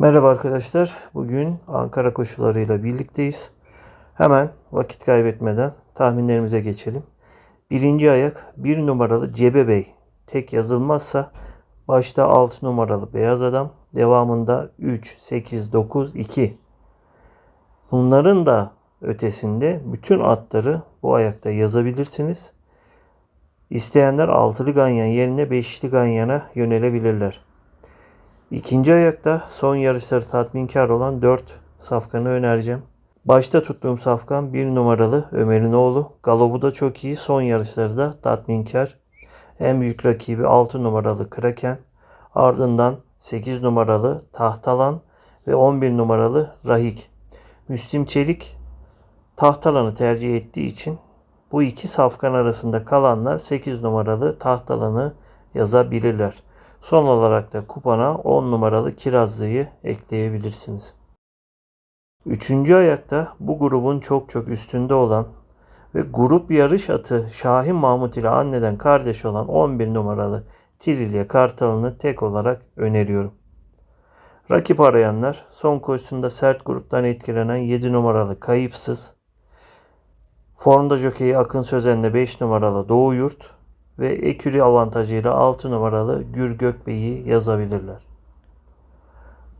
Merhaba arkadaşlar. Bugün Ankara koşularıyla birlikteyiz. Hemen vakit kaybetmeden tahminlerimize geçelim. Birinci ayak bir numaralı Cebe Bey. Tek yazılmazsa başta 6 numaralı Beyaz Adam. Devamında 3, 8, 9, 2. Bunların da ötesinde bütün atları bu ayakta yazabilirsiniz. İsteyenler altılı ganyan yerine beşli ganyana yönelebilirler. İkinci ayakta son yarışları tatminkar olan 4 safkanı önereceğim. Başta tuttuğum safkan 1 numaralı Ömer'in oğlu. Galobu da çok iyi. Son yarışları da tatminkar. En büyük rakibi 6 numaralı Kraken. Ardından 8 numaralı Tahtalan ve 11 numaralı Rahik. Müslim Çelik Tahtalan'ı tercih ettiği için bu iki safkan arasında kalanlar 8 numaralı Tahtalan'ı yazabilirler. Son olarak da kupana 10 numaralı kirazlıyı ekleyebilirsiniz. Üçüncü ayakta bu grubun çok çok üstünde olan ve grup yarış atı Şahin Mahmut ile anneden kardeş olan 11 numaralı Trilye Kartal'ını tek olarak öneriyorum. Rakip arayanlar son koşusunda sert gruptan etkilenen 7 numaralı Kayıpsız, formda jokeyi Akın Sözen'le 5 numaralı Doğu Yurt ve ekürü avantajıyla 6 numaralı Gür Gökbey'i yazabilirler.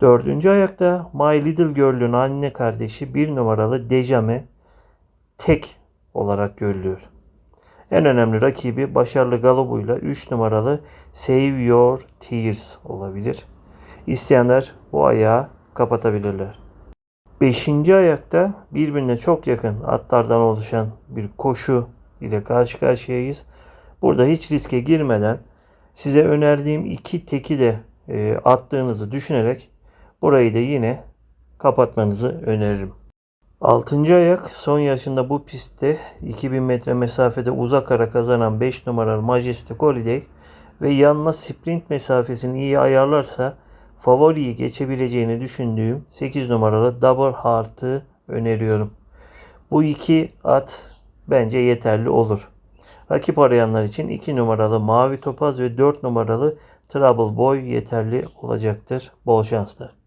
Dördüncü ayakta My Little Girl'ün anne kardeşi 1 numaralı Dejame tek olarak görülüyor. En önemli rakibi başarılı galobuyla 3 numaralı Save Your Tears olabilir. İsteyenler bu ayağı kapatabilirler. Beşinci ayakta birbirine çok yakın atlardan oluşan bir koşu ile karşı karşıyayız. Burada hiç riske girmeden size önerdiğim iki teki de e, attığınızı düşünerek burayı da yine kapatmanızı öneririm. Altıncı ayak son yaşında bu pistte 2000 metre mesafede uzak ara kazanan 5 numaralı Majestic Holiday ve yanına sprint mesafesini iyi ayarlarsa favoriyi geçebileceğini düşündüğüm 8 numaralı Double Heart'ı öneriyorum. Bu iki at bence yeterli olur. Rakip arayanlar için 2 numaralı Mavi Topaz ve 4 numaralı Trouble Boy yeterli olacaktır. Bol şanslar.